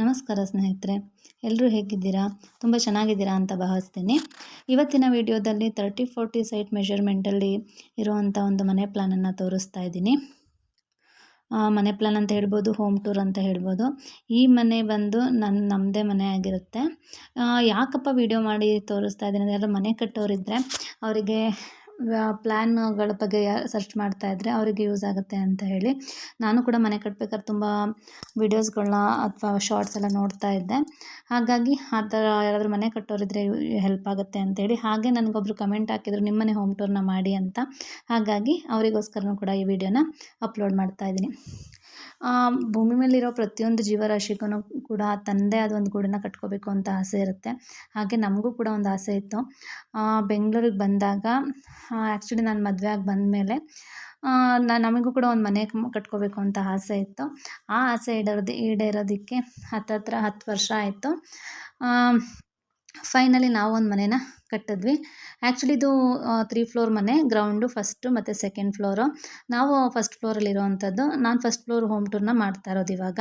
ನಮಸ್ಕಾರ ಸ್ನೇಹಿತರೆ ಎಲ್ಲರೂ ಹೇಗಿದ್ದೀರಾ? ತುಂಬ ಚೆನ್ನಾಗಿದ್ದೀರಾ ಅಂತ ಭಾವಿಸ್ತೀನಿ. ಇವತ್ತಿನ ವಿಡಿಯೋದಲ್ಲಿ ತರ್ಟಿ ಫೋರ್ಟಿ ಸೈಟ್ ಮೆಷರ್ಮೆಂಟಲ್ಲಿ ಇರುವಂಥ ಒಂದು ಮನೆ ಪ್ಲ್ಯಾನನ್ನು ತೋರಿಸ್ತಾ ಇದ್ದೀನಿ. ಮನೆ ಪ್ಲ್ಯಾನ್ ಅಂತ ಹೇಳ್ಬೋದು ಹೋಮ್ ಟೂರ್ ಅಂತ ಹೇಳ್ಬೋದು. ಈ ಮನೆ ಬಂದು ನನ್ನ ನಮ್ಮದೇ ಮನೆ ಆಗಿರುತ್ತೆ. ಯಾಕಪ್ಪ ವಿಡಿಯೋ ಮಾಡಿ ತೋರಿಸ್ತಾ ಇದ್ದೀನಿ ಅಂದರೆ, ಮನೆ ಕಟ್ಟೋರಿದ್ದರೆ ಅವರಿಗೆ ಪ್ಲ್ಯಾನ್ಗಳ ಬಗ್ಗೆ ಸರ್ಚ್ ಮಾಡ್ತಾ ಇದ್ದರೆ ಅವರಿಗೆ ಯೂಸ್ ಆಗುತ್ತೆ ಅಂತ ಹೇಳಿ. ನಾನು ಕೂಡ ಮನೆ ಕಟ್ಬೇಕಾದ್ರೆ ತುಂಬ ವೀಡಿಯೋಸ್ಗಳನ್ನ ಅಥವಾ ಶಾರ್ಟ್ಸ್ ಎಲ್ಲ ನೋಡ್ತಾ ಇದ್ದೆ. ಹಾಗಾಗಿ ಆ ಥರ ಯಾರಾದರೂ ಮನೆ ಕಟ್ಟೋರಿದ್ರೆ ಹೆಲ್ಪ್ ಆಗುತ್ತೆ ಅಂತೇಳಿ ಹಾಗೆ ನನಗೊಬ್ರು ಕಮೆಂಟ್ ಹಾಕಿದ್ರು, ನಿಮ್ಮ ಮನೆ ಹೋಮ್ ಟೂರ್ನ ಮಾಡಿ ಅಂತ. ಹಾಗಾಗಿ ಅವರಿಗೋಸ್ಕರನೂ ಕೂಡ ಈ ವಿಡಿಯೋನ ಅಪ್ಲೋಡ್ ಮಾಡ್ತಾ ಇದ್ದೀನಿ. ಭೂಮಿ ಮೇಲಿರೋ ಪ್ರತಿಯೊಂದು ಜೀವರಾಶಿಗೂ ಕೂಡ ತನ್ನದೇ ಆದ ಒಂದು ಗೂಡನ್ನು ಕಟ್ಕೋಬೇಕು ಅಂತ ಆಸೆ ಇರುತ್ತೆ. ಹಾಗೆ ನಮಗೂ ಕೂಡ ಒಂದು ಆಸೆ ಇತ್ತು. ಬೆಂಗಳೂರಿಗೆ ಬಂದಾಗ ಆ್ಯಕ್ಚುಲಿ ನಾನು ಮದುವೆ ಆಗಿ ಬಂದಮೇಲೆ ನಮಗೂ ಕೂಡ ಒಂದು ಮನೆ ಕಟ್ಕೋಬೇಕು ಅಂತ ಆಸೆ ಇತ್ತು. ಆ ಆಸೆ ಈಡೇರೋದು, ಈಡೇರೋದಕ್ಕೆ ಹತ್ತತ್ರ ಹತ್ತು ವರ್ಷ ಆಯಿತು. ಫೈನಲಿ ನಾವು ಒಂದು ಮನೇನ ಕಟ್ಟಿದ್ವಿ. ಆ್ಯಕ್ಚುಲಿ ಇದು ತ್ರೀ ಫ್ಲೋರ್ ಮನೆ ಗ್ರೌಂಡು ಫಸ್ಟು ಮತ್ತು ಸೆಕೆಂಡ್ ಫ್ಲೋರು ನಾವು ಫಸ್ಟ್ ಫ್ಲೋರಲ್ಲಿ ಇರೋವಂಥದ್ದು ನಾನು ಫಸ್ಟ್ ಫ್ಲೋರ್ ಹೋಮ್ ಟೂರ್ನ ಮಾಡ್ತಾ ಇರೋದು ಇವಾಗ.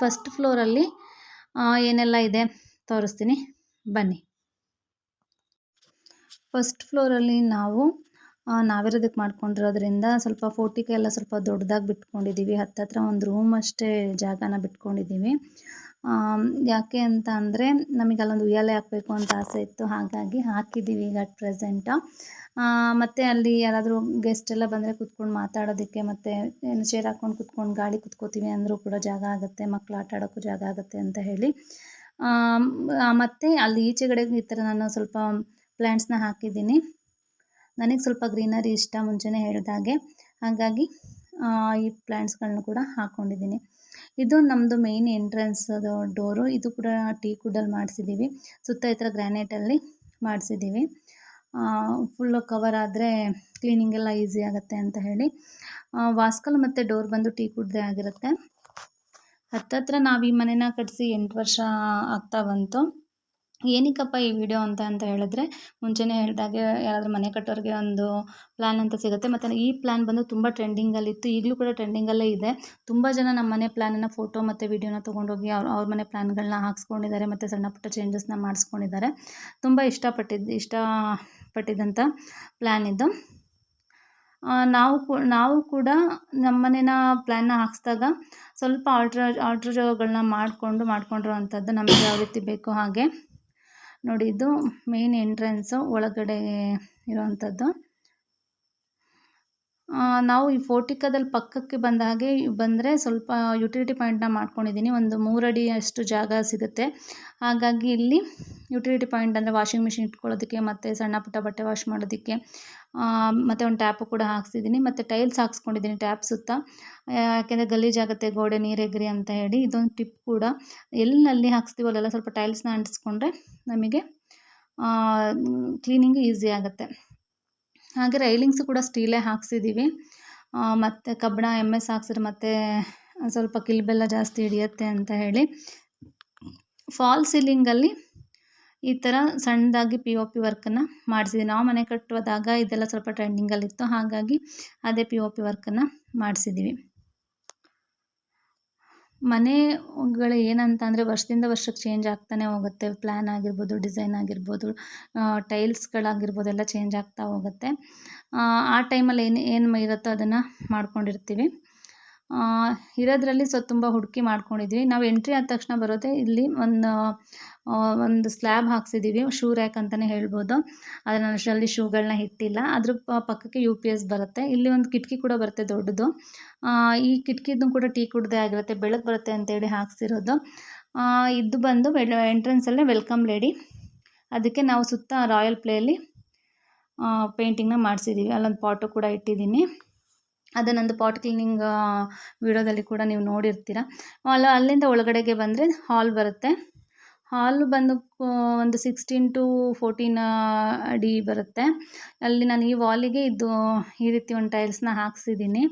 ಫಸ್ಟ್ ಫ್ಲೋರಲ್ಲಿ ಏನೆಲ್ಲ ಇದೆ ತೋರಿಸ್ತೀನಿ. ಬನ್ನಿ. ಫಸ್ಟ್ ಫ್ಲೋರಲ್ಲಿ ನಾವು ನಾವಿರೋದಕ್ಕೆ ಮಾಡ್ಕೊಂಡಿರೋದ್ರಿಂದ ಸ್ವಲ್ಪ ಫೋಟಿಕೆ ಎಲ್ಲ ಸ್ವಲ್ಪ ದೊಡ್ಡದಾಗಿ ಬಿಟ್ಕೊಂಡಿದ್ದೀವಿ ಹತ್ತತ್ರ ಒಂದು ರೂಮ್ ಅಷ್ಟೇ ಜಾಗನ ಬಿಟ್ಕೊಂಡಿದ್ದೀವಿ ಯಾಕೆ ಅಂತ ಅಂದರೆ ನಮಗೆ ಅಲ್ಲೊಂದು ಉಯ್ಯಾಲೆ ಹಾಕಬೇಕು ಅಂತ ಆಸೆ ಇತ್ತು. ಹಾಗಾಗಿ ಹಾಕಿದ್ದೀವಿ ಈಗ ಅಟ್ ಪ್ರೆಸೆಂಟ್ ಮತ್ತು ಅಲ್ಲಿ ಯಾರಾದರೂ ಗೆಸ್ಟ್ ಎಲ್ಲ ಬಂದರೆ ಕುತ್ಕೊಂಡು ಮಾತಾಡೋದಕ್ಕೆ ಮತ್ತು ಏನು ಚೇರ್ ಹಾಕ್ಕೊಂಡು ಕುತ್ಕೊಂಡು ಗಾಳಿ ಕುತ್ಕೋತೀವಿ ಅಂದರೂ ಕೂಡ ಜಾಗ ಆಗುತ್ತೆ ಮಕ್ಕಳು ಆಟ ಆಡೋಕ್ಕೂ ಜಾಗ ಆಗುತ್ತೆ ಅಂತ ಹೇಳಿ. ಮತ್ತು ಅಲ್ಲಿ ಈಚೆಗಡೆ ಈ ಥರ ನಾನು ಸ್ವಲ್ಪ ಪ್ಲ್ಯಾಂಟ್ಸ್ನ ಹಾಕಿದ್ದೀನಿ. ನನಗೆ ಸ್ವಲ್ಪ ಗ್ರೀನರಿ ಇಷ್ಟ ಮುಂಚೆನೇ ಹೇಳಿದಾಗೆ ಹಾಗಾಗಿ ಈ ಪ್ಲ್ಯಾಂಟ್ಸ್ಗಳನ್ನ ಕೂಡ ಹಾಕ್ಕೊಂಡಿದ್ದೀನಿ ಇದು ನಮ್ಮದು ಮೇಯ್ನ್ ಎಂಟ್ರೆನ್ಸ್ ಡೋರು ಇದು ಕೂಡ ಟೀ ಕುಡಲ್ಲಿ ಮಾಡಿಸಿದ್ದೀವಿ ಸುತ್ತ ಈ ಥರ ಗ್ರ್ಯಾನೈಟಲ್ಲಿ ಮಾಡಿಸಿದ್ದೀವಿ ಫುಲ್ಲು ಕವರ್ ಆದರೆ ಕ್ಲೀನಿಂಗ್ ಎಲ್ಲ ಈಸಿ ಆಗುತ್ತೆ ಅಂತ ಹೇಳಿ. ವಾಸ್ಕಲ್ ಮತ್ತು ಡೋರ್ ಬಂದು ಟೀ ಕುಡ್ದೇ ಆಗಿರುತ್ತೆ. ಹತ್ತತ್ರ ನಾವು ಈ ಮನೆನ ಕಟ್ಟಿಸಿ ಎಂಟು ವರ್ಷ ಆಗ್ತಾ ಬಂತು. ಏನಕ್ಕಪ್ಪ ಈ ವಿಡಿಯೋ ಅಂತ ಅಂತ ಹೇಳಿದ್ರೆ ಮುಂಚೆನೇ ಹೇಳಿದಾಗೆ ಯಾರಾದರೂ ಮನೆ ಕಟ್ಟೋರಿಗೆ ಒಂದು ಪ್ಲ್ಯಾನ್ ಅಂತ ಸಿಗುತ್ತೆ. ಮತ್ತು ಈ ಪ್ಲ್ಯಾನ್ ಬಂದು ತುಂಬ ಟ್ರೆಂಡಿಂಗಲ್ಲಿತ್ತು ಈಗಲೂ ಕೂಡ ಟ್ರೆಂಡಿಂಗಲ್ಲೇ ಇದೆ. ತುಂಬ ಜನ ನಮ್ಮ ಮನೆ ಪ್ಲ್ಯಾನನ್ನು ಫೋಟೋ ಮತ್ತು ವಿಡಿಯೋನ ತೊಗೊಂಡೋಗಿ ಅವ್ರ ಅವ್ರ ಮನೆ ಪ್ಲ್ಯಾನ್ಗಳನ್ನ ಹಾಕ್ಸ್ಕೊಂಡಿದ್ದಾರೆ, ಮತ್ತು ಸಣ್ಣ ಪುಟ್ಟ ಚೇಂಜಸ್ನ ಮಾಡಿಸ್ಕೊಂಡಿದ್ದಾರೆ. ತುಂಬ ಇಷ್ಟಪಟ್ಟಿದ್ದು ಇಷ್ಟಪಟ್ಟಿದ್ದಂಥ ಪ್ಲ್ಯಾನ್ ಇದು. ನಾವು ಕೂ, ನಾವು ಕೂಡ ನಮ್ಮ ಮನೇನ ಪ್ಲ್ಯಾನ್ನ ಹಾಕ್ಸ್ದಾಗ ಸ್ವಲ್ಪ ಆಲ್ಟ್ರ ಆಲ್ಟ್ರಗಳನ್ನ ಮಾಡಿಕೊಂಡು ಮಾಡ್ಕೊಂಡಿರುವಂಥದ್ದು ನಮಗೆ ಯಾವ ರೀತಿ ಬೇಕೋ ಹಾಗೆ. ನೋಡಿ, ಇದು ಮೇನ್ ಎಂಟ್ರೆನ್ಸು ಒಳಗಡೆ ಇರುವಂಥದ್ದು ನಾವು ಈ ಫೋಟಿಕದಲ್ಲಿ ಪಕ್ಕಕ್ಕೆ ಬಂದ ಹಾಗೆ ಬಂದರೆ ಸ್ವಲ್ಪ ಯುಟಿಲಿಟಿ ಪಾಯಿಂಟ್ನ ಮಾಡ್ಕೊಂಡಿದ್ದೀನಿ. ಒಂದು ಮೂರಡಿ ಅಷ್ಟು ಜಾಗ ಸಿಗುತ್ತೆ. ಹಾಗಾಗಿ ಇಲ್ಲಿ ಯುಟಿಲಿಟಿ ಪಾಯಿಂಟ್ ಅಂದರೆ ವಾಷಿಂಗ್ ಮಿಷಿನ್ ಇಟ್ಕೊಳ್ಳೋದಕ್ಕೆ ಮತ್ತು ಸಣ್ಣ ಪುಟ್ಟ ಬಟ್ಟೆ ವಾಶ್ ಮಾಡೋದಕ್ಕೆ ಮತ್ತು ಒಂದು ಟ್ಯಾಪು ಕೂಡ ಹಾಕ್ಸಿದ್ದೀನಿ ಮತ್ತು ಟೈಲ್ಸ್ ಹಾಕ್ಸ್ಕೊಂಡಿದ್ದೀನಿ ಟ್ಯಾಪ್ ಸುತ್ತ. ಯಾಕೆಂದರೆ ಗಲೀಜಾಗುತ್ತೆ ಗೋಡೆ ನೀರೆಗರಿ ಅಂತ ಹೇಳಿ ಇದೊಂದು ಟಿಪ್ ಕೂಡ. ಎಲ್ಲಿ ನಲ್ಲಿ ಹಾಕ್ಸ್ತೀವೋ ಅಲ್ಲೆಲ್ಲ ಸ್ವಲ್ಪ ಟೈಲ್ಸ್ನ ಅಂಟಿಸ್ಕೊಂಡ್ರೆ ನಮಗೆ ಕ್ಲೀನಿಂಗ್ ಈಸಿ ಆಗುತ್ತೆ. ಹಾಗೆ ರೈಲಿಂಗ್ಸು ಕೂಡ ಸ್ಟೀಲೇ ಹಾಕ್ಸಿದ್ದೀವಿ ಮತ್ತು ಕಬ್ಬಣ ಎಂ ಎಸ್ ಹಾಕ್ಸಿದ್ರೆ ಮತ್ತೆ ಸ್ವಲ್ಪ ಕಿಲ್ಬೆಲ್ಲ ಜಾಸ್ತಿ ಹಿಡಿಯುತ್ತೆ ಅಂತ ಹೇಳಿ. ಫಾಲ್ ಸೀಲಿಂಗಲ್ಲಿ ಈ ಥರ ಸಣ್ಣದಾಗಿ ಪಿ ಒ ಪಿ ವರ್ಕನ್ನು ಮಾಡಿಸಿದ್ದೀವಿ ನಾವು ಮನೆ ಕಟ್ಟುವಾಗ ಇದೆಲ್ಲ ಸ್ವಲ್ಪ ಟ್ರೆಂಡಿಂಗಲ್ಲಿತ್ತು ಹಾಗಾಗಿ ಅದೇ ಪಿ ಒ ಪಿ ವರ್ಕನ್ನು ಮಾಡಿಸಿದ್ದೀವಿ ಮನೆಗಳು ಏನಂತ ಅಂದರೆ ವರ್ಷದಿಂದ ವರ್ಷಕ್ಕೆ ಚೇಂಜ್ ಆಗ್ತಾನೆ ಹೋಗುತ್ತೆ. ಪ್ಲ್ಯಾನ್ ಆಗಿರ್ಬೋದು ಡಿಸೈನ್ ಆಗಿರ್ಬೋದು ಟೈಲ್ಸ್ಗಳಾಗಿರ್ಬೋದು ಎಲ್ಲ ಚೇಂಜ್ ಆಗ್ತಾ ಹೋಗುತ್ತೆ. ಆ ಟೈಮಲ್ಲಿ ಏನು ಏನು ಇರುತ್ತೋ ಅದನ್ನು ಮಾಡ್ಕೊಂಡಿರ್ತೀವಿ. ಇರೋದ್ರಲ್ಲಿ ಸೊ ತುಂಬ ಹುಡುಕಿ ಮಾಡ್ಕೊಂಡಿದ್ವಿ. ನಾವು ಎಂಟ್ರಿ ಆದ ತಕ್ಷಣ ಬರೋದೇ ಇಲ್ಲಿ ಒಂದು ಒಂದು ಸ್ಲ್ಯಾಬ್ ಹಾಕ್ಸಿದ್ದೀವಿ ಶೂ ರ್ಯಾಕ್ ಅಂತಲೇ ಹೇಳ್ಬೋದು. ಆದರೆ ಅಷ್ಟರಲ್ಲಿ ಶೂಗಳನ್ನ ಇಟ್ಟಿಲ್ಲ. ಅದ್ರ ಪಕ್ಕಕ್ಕೆ ಯು ಪಿ ಎಸ್ ಬರುತ್ತೆ. ಇಲ್ಲಿ ಒಂದು ಕಿಟಕಿ ಕೂಡ ಬರುತ್ತೆ ದೊಡ್ಡದು. ಈ ಕಿಟಕಿದು ಕೂಡ ಟೀ ಕುಡ್ದೇ ಆಗಿರುತ್ತೆ. ಬೆಳಕು ಬರುತ್ತೆ ಅಂತೇಳಿ ಹಾಕ್ಸಿರೋದು. ಇದು ಬಂದು ಎಂಟ್ರೆನ್ಸಲ್ಲೇ ವೆಲ್ಕಮ್ ಲೇಡಿ ಅದಕ್ಕೆ ನಾವು ಸುತ್ತ ರಾಯಲ್ ಪ್ಲೇಯಲ್ಲಿ ಪೇಂಟಿಂಗ್ನ ಮಾಡಿಸಿದ್ದೀವಿ ಅಲ್ಲೊಂದು ಪಾಟು ಕೂಡ ಇಟ್ಟಿದ್ದೀನಿ. ಅದು ನಂದು ಪಾಟ್ ಕ್ಲೀನಿಂಗ್ ವಿಡಿಯೋದಲ್ಲಿ ಕೂಡ ನೀವು ನೋಡಿರ್ತೀರ. ಅಲ್ಲ ಅಲ್ಲಿಂದ ಒಳಗಡೆಗೆ ಬಂದರೆ ಹಾಲ್ ಬರುತ್ತೆ. ಹಾಲ್ ಬಂದು ಒಂದು ಸಿಕ್ಸ್ಟೀನ್ ಟು ಫೋರ್ಟೀನ್ ಅಡಿ ಬರುತ್ತೆ. ಅಲ್ಲಿ ನಾನು ಈ ವಾಲಿಗೆ ಇದು, ಈ ರೀತಿ ಒಂದು ಟೈಲ್ಸ್ನ ಹಾಕ್ಸಿದ್ದೀನಿ.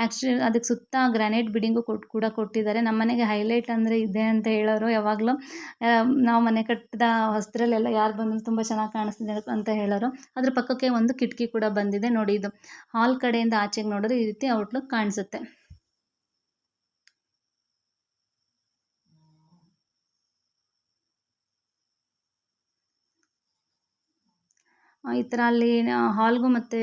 ಆ್ಯಕ್ಚುಲಿ ಅದಕ್ಕೆ ಸುತ್ತ ಗ್ರಾನೈಟ್ ಬಿಡಿಂಗು ಕೊಟ್ಟು ಕೂಡ ಕೊಟ್ಟಿದ್ದಾರೆ. ನಮ್ಮ ಮನೆಗೆ ಹೈಲೈಟ್ ಅಂದರೆ ಇದೆ ಅಂತ ಹೇಳೋರು ಯಾವಾಗಲೂ ನಾವು ಮನೆ ಕಟ್ಟಿದ ಹೊಸದ್ರಲ್ಲೆಲ್ಲ ಯಾರು ಬಂದರೂ ತುಂಬ ಚೆನ್ನಾಗಿ ಕಾಣಿಸ್ತಿದೆ ಅಂತ ಹೇಳೋರು. ಅದ್ರ ಪಕ್ಕಕ್ಕೆ ಒಂದು ಕಿಟಕಿ ಕೂಡ ಬಂದಿದೆ ನೋಡಿ ಇದು. ಹಾಲ್ ಕಡೆಯಿಂದ ಆಚೆಗೆ ನೋಡಿದ್ರೆ ಈ ರೀತಿ ಔಟ್ಲುಕ್ ಕಾಣಿಸುತ್ತೆ. ಈ ಥರ ಅಲ್ಲಿ ಹಾಲ್ಗೂ ಮತ್ತು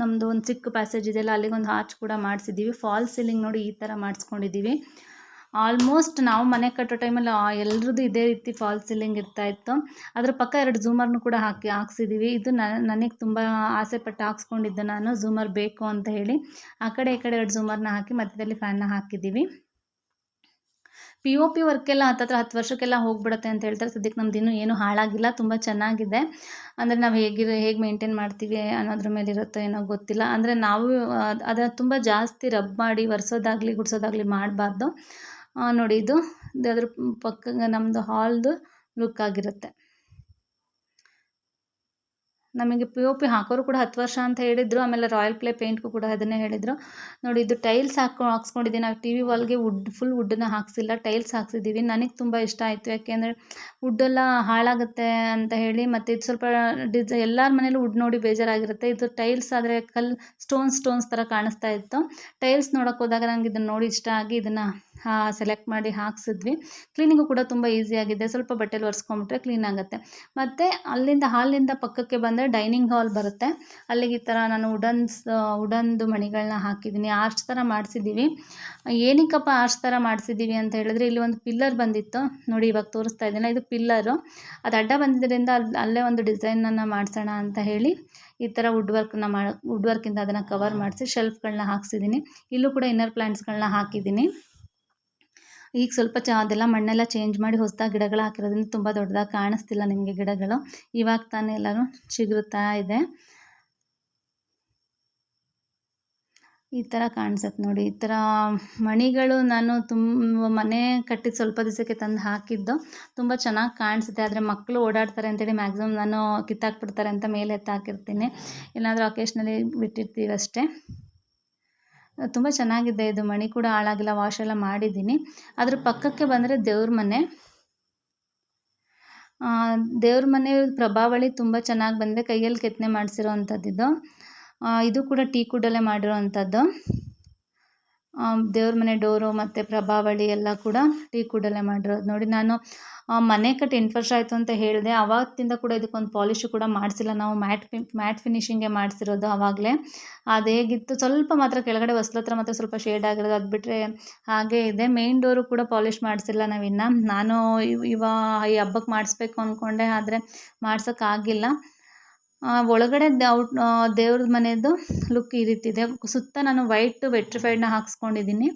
ನಮ್ಮದು ಒಂದು ಚಿಕ್ಕ ಪ್ಯಾಸೇಜ್ ಇದೆಯಲ್ಲ ಅಲ್ಲಿಗೊಂದು ಆರ್ಚ್ ಕೂಡ ಮಾಡಿಸಿದ್ದೀವಿ. ಫಾಲ್ ಸೀಲಿಂಗ್ ನೋಡಿ ಈ ಥರ ಮಾಡಿಸ್ಕೊಂಡಿದ್ದೀವಿ. ಆಲ್ಮೋಸ್ಟ್ ನಾವು ಮನೆ ಕಟ್ಟೋ ಟೈಮಲ್ಲಿ ಎಲ್ರದ್ದು ಇದೇ ರೀತಿ ಫಾಲ್ ಸೀಲಿಂಗ್ ಇರ್ತಾಯಿತ್ತು ಅದ್ರ ಪಕ್ಕ ಎರಡು ಝೂಮರ್ನು ಕೂಡ ಹಾಕಿ, ಹಾಕ್ಸಿದ್ದೀವಿ. ಇದು ನನಗೆ ತುಂಬ ಆಸೆ ಪಟ್ಟು ಹಾಕ್ಸ್ಕೊಂಡಿದ್ದೆ ನಾನು. ಝೂಮರ್ ಬೇಕು ಅಂತ ಹೇಳಿ. ಆ ಕಡೆ, ಈ ಕಡೆ ಎರಡು ಝೂಮರ್ನ ಹಾಕಿ, ಮಧ್ಯದಲ್ಲಿ ಫ್ಯಾನ್ನ ಹಾಕಿದ್ದೀವಿ. ಪಿ ಒ ಪಿ ವರ್ಕೆಲ್ಲ ಹತ್ತತ್ರ ಹತ್ತು ವರ್ಷಕ್ಕೆಲ್ಲ ಹೋಗ್ಬಿಡುತ್ತೆ ಅಂತ ಹೇಳ್ತಾರೆ. ಸದ್ಯಕ್ಕೆ ನಮ್ದು ಇನ್ನೂ ಏನೂ ಹಾಳಾಗಿಲ್ಲ, ತುಂಬ ಚೆನ್ನಾಗಿದೆ. ಅಂದರೆ ನಾವು ಹೇಗಿರ, ಹೇಗೆ ಮೇಂಟೈನ್ ಮಾಡ್ತೀವಿ ಅನ್ನೋದ್ರ ಮೇಲೆ ಇರುತ್ತೋ ಏನೋ ಗೊತ್ತಿಲ್ಲ. ಅಂದರೆ ನಾವು ಅದನ್ನು ತುಂಬ ಜಾಸ್ತಿ ರಬ್ ಮಾಡಿ ಒರೆಸೋದಾಗಲಿ, ಗುಡಿಸೋದಾಗಲಿ ಮಾಡಬಾರ್ದು. ನೋಡಿ ಇದು ಅದ್ರ ಪಕ್ಕ ನಮ್ಮದು ಹಾಲ್ದು ಲುಕ್ ಆಗಿರುತ್ತೆ. ನಮಗೆ ಪಿ ಒ ಪಿ ಹಾಕೋರು ಕೂಡ ಹತ್ತು ವರ್ಷ ಅಂತ ಹೇಳಿದರು, ಆಮೇಲೆ ರಾಯಲ್ ಪ್ಲೇ ಪೇಂಟ್ಗೂ ಕೂಡ ಅದನ್ನೇ ಹೇಳಿದರು. ನೋಡಿ, ಇದು ಟೈಲ್ಸ್ ಹಾಕೊ ಹಾಕ್ಸ್ಕೊಂಡಿದ್ದೀನಿ ನಾವು ಟಿ ವಿ ವಾಲ್ಗೆ ವುಡ್ ಫುಲ್ ವುಡ್ಡನ್ನು ಹಾಕ್ಸಿಲ್ಲ ಟೈಲ್ಸ್ ಹಾಕ್ಸಿದ್ದೀವಿ ನನಗೆ ತುಂಬ ಇಷ್ಟ ಆಯಿತು. ಯಾಕೆಂದರೆ ವುಡ್ಡೆಲ್ಲ ಹಾಳಾಗುತ್ತೆ ಅಂತ ಹೇಳಿ, ಮತ್ತು ಇದು ಸ್ವಲ್ಪ ಡಿಸ, ಎಲ್ಲರ ಮನೇಲೂ ವುಡ್ ನೋಡಿ ಬೇಜಾರಾಗಿರುತ್ತೆ. ಇದು ಟೈಲ್ಸ್ ಆದರೆ ಕಲ್ ಸ್ಟೋನ್ಸ್ ಸ್ಟೋನ್ಸ್ ಥರ ಕಾಣಿಸ್ತಾ ಇತ್ತು. ಟೈಲ್ಸ್ ನೋಡೋಕೆ ಹೋದಾಗ ನನಗೆ ಇದನ್ನು ನೋಡಿ ಇಷ್ಟ ಆಗಿ ಇದನ್ನು ಸೆಲೆಕ್ಟ್ ಮಾಡಿ ಹಾಕ್ಸಿದ್ವಿ. ಕ್ಲೀನಿಂಗು ಕೂಡ ತುಂಬ ಆಗಿದೆ. ಸ್ವಲ್ಪ ಬಟ್ಟೆಲಿ ಒರೆಸ್ಕೊಂಬಿಟ್ರೆ ಕ್ಲೀನ್ ಆಗುತ್ತೆ. ಮತ್ತು ಅಲ್ಲಿಂದ ಹಾಲಿಂದ ಪಕ್ಕಕ್ಕೆ ಬಂದರೆ ಡೈನಿಂಗ್ ಹಾಲ್ ಬರುತ್ತೆ. ಅಲ್ಲಿಗೆ ಈ ಥರ ನಾನು ಉಡನ್ಸ್ ಉಡನ್ದು ಮಣಿಗಳನ್ನ ಹಾಕಿದ್ದೀನಿ. ಆರ್ಚ್ ಥರ ಮಾಡಿಸಿದ್ದೀವಿ. ಏನಕ್ಕಪ್ಪ ಆರ್ಚ್ ಥರ ಮಾಡಿಸಿದ್ದೀವಿ ಅಂತ ಹೇಳಿದ್ರೆ ಇಲ್ಲಿ ಒಂದು ಪಿಲ್ಲರ್ ಬಂದಿತ್ತು. ನೋಡಿ ಇವಾಗ ತೋರಿಸ್ತಾ ಇದ್ದೀನಿ. ಇದು ಪಿಲ್ಲರು ಅದು ಅಡ್ಡ ಬಂದಿದ್ದರಿಂದ ಅಲ್ಲಿ ಅಲ್ಲೇ ಒಂದು ಡಿಸೈನನ್ನು ಮಾಡಿಸೋಣ ಅಂತ ಹೇಳಿ ಈ ಥರ ವುಡ್ ವರ್ಕ್ನ ಮಾಡಿ ವುಡ್ ವರ್ಕಿಂದ ಅದನ್ನು ಕವರ್ ಮಾಡಿಸಿ ಶೆಲ್ಫ್ಗಳನ್ನ ಹಾಕ್ಸಿದ್ದೀನಿ. ಇಲ್ಲೂ ಕೂಡ ಇನ್ನರ್ ಪ್ಲ್ಯಾಂಟ್ಸ್ಗಳನ್ನ ಹಾಕಿದ್ದೀನಿ. ಈಗ ಸ್ವಲ್ಪ ಚ, ಅದೆಲ್ಲ ಮಣ್ಣೆಲ್ಲ ಚೇಂಜ್ ಮಾಡಿ ಹೊಸದಾಗಿ ಗಿಡಗಳು ಹಾಕಿರೋದ್ರಿಂದ ತುಂಬ ದೊಡ್ಡದಾಗಿ ಕಾಣಿಸ್ತಿಲ್ಲ ನಿಮಗೆ ಗಿಡಗಳು. ಇವಾಗ ತಾನೇ ಎಲ್ಲರೂ ಚಿಗುರುತ್ತಾ ಇದೆ. ಈ ಥರ ಕಾಣಿಸುತ್ತೆ ನೋಡಿ, ಈ ಥರ ಮಣಿಗಳು ನಾನು ತುಂಬ ಮನೆ ಕಟ್ಟಿದ ಸ್ವಲ್ಪ ದಿವಸಕ್ಕೆ ತಂದು ಹಾಕಿದ್ದು. ತುಂಬ ಚೆನ್ನಾಗಿ ಕಾಣಿಸುತ್ತೆ, ಆದರೆ ಮಕ್ಕಳು ಓಡಾಡ್ತಾರೆ ಅಂತೇಳಿ ಮ್ಯಾಕ್ಸಿಮಮ್ ನಾನು ಕಿತ್ತಾಕ್ಬಿಡ್ತಾರೆ ಅಂತ ಮೇಲೆ ಎತ್ತಾಕಿರ್ತೀನಿ ಏನಾದರೂ ಅಕೇಶ್ನಲಿ ಬಿಟ್ಟಿರ್ತೀವಿ ಅಷ್ಟೇ ತುಂಬ ಚೆನ್ನಾಗಿದೆ ಇದು. ಮಣಿ ಕೂಡ ಹಾಳಾಗಿಲ್ಲ ವಾಶ್ ಎಲ್ಲ ಮಾಡಿದ್ದೀನಿ. ಅದ್ರ ಪಕ್ಕಕ್ಕೆ ಬಂದರೆ ದೇವ್ರ ಮನೆ. ದೇವ್ರ ಮನೆ ಪ್ರಭಾವಳಿ ತುಂಬ ಚೆನ್ನಾಗಿ ಬಂದಿದೆ. ಕೈಯಲ್ಲಿ ಕೆತ್ತನೆ ಮಾಡಿಸಿರೋ ಅಂಥದ್ದು ಇದು ಕೂಡ ಟೀ ಕುಡಲ್ಲೇ ಮಾಡಿರೋ ಅಂಥದ್ದು ದೇವ್ರ ಮನೆ ಡೋರು ಮತ್ತು ಪ್ರಭಾವಳಿ ಎಲ್ಲ ಕೂಡ ಟೀ ಕೂಡಲೇ ಮಾಡಿರೋದು. ನೋಡಿ, ನಾನು ಮನೆ ಕಟ್ಟಿ ಎಂಟು ಆಯಿತು ಅಂತ ಹೇಳಿದೆ. ಆವತ್ತಿಂದ ಕೂಡ ಇದಕ್ಕೊಂದು ಪಾಲಿಶು ಕೂಡ ಮಾಡಿಸಿಲ್ಲ. ನಾವು ಮ್ಯಾಟ್ ಪಿ ಮ್ಯಾಟ್ ಫಿನಿಶಿಂಗೇ ಮಾಡಿಸಿರೋದು ಆವಾಗಲೇ ಅದು ಹೇಗಿತ್ತು? ಸ್ವಲ್ಪ ಮಾತ್ರ ಕೆಳಗಡೆ ಹೊಸ್ಲ ಹತ್ರ ಮಾತ್ರ ಸ್ವಲ್ಪ ಶೇಡ್ ಆಗಿರೋದು. ಅದು ಬಿಟ್ಟರೆ ಹಾಗೇ ಇದೆ. ಮೇನ್ ಡೋರು ಕೂಡ ಪಾಲಿಶ್ ಮಾಡಿಸಿಲ್ಲ ನಾವಿನ್ನು ನಾನು ಇವ ಈ ಹಬ್ಬಕ್ಕೆ ಮಾಡಿಸ್ಬೇಕು ಅಂದ್ಕೊಂಡೆ ಆದರೆ ಮಾಡ್ಸೋಕ್ಕಾಗಿಲ್ಲ ಒಳಗಡೆ ಔಟ್ ದೇವ್ರ ಮನೆಯದು ಲುಕ್ ಈ ರೀತಿ ಇದೆ ಸುತ್ತ ನಾನು ವೈಟ್ ವೆಟ್ರಿಫೈಡ್ನ ಹಾಕ್ಸ್ಕೊಂಡಿದ್ದೀನಿ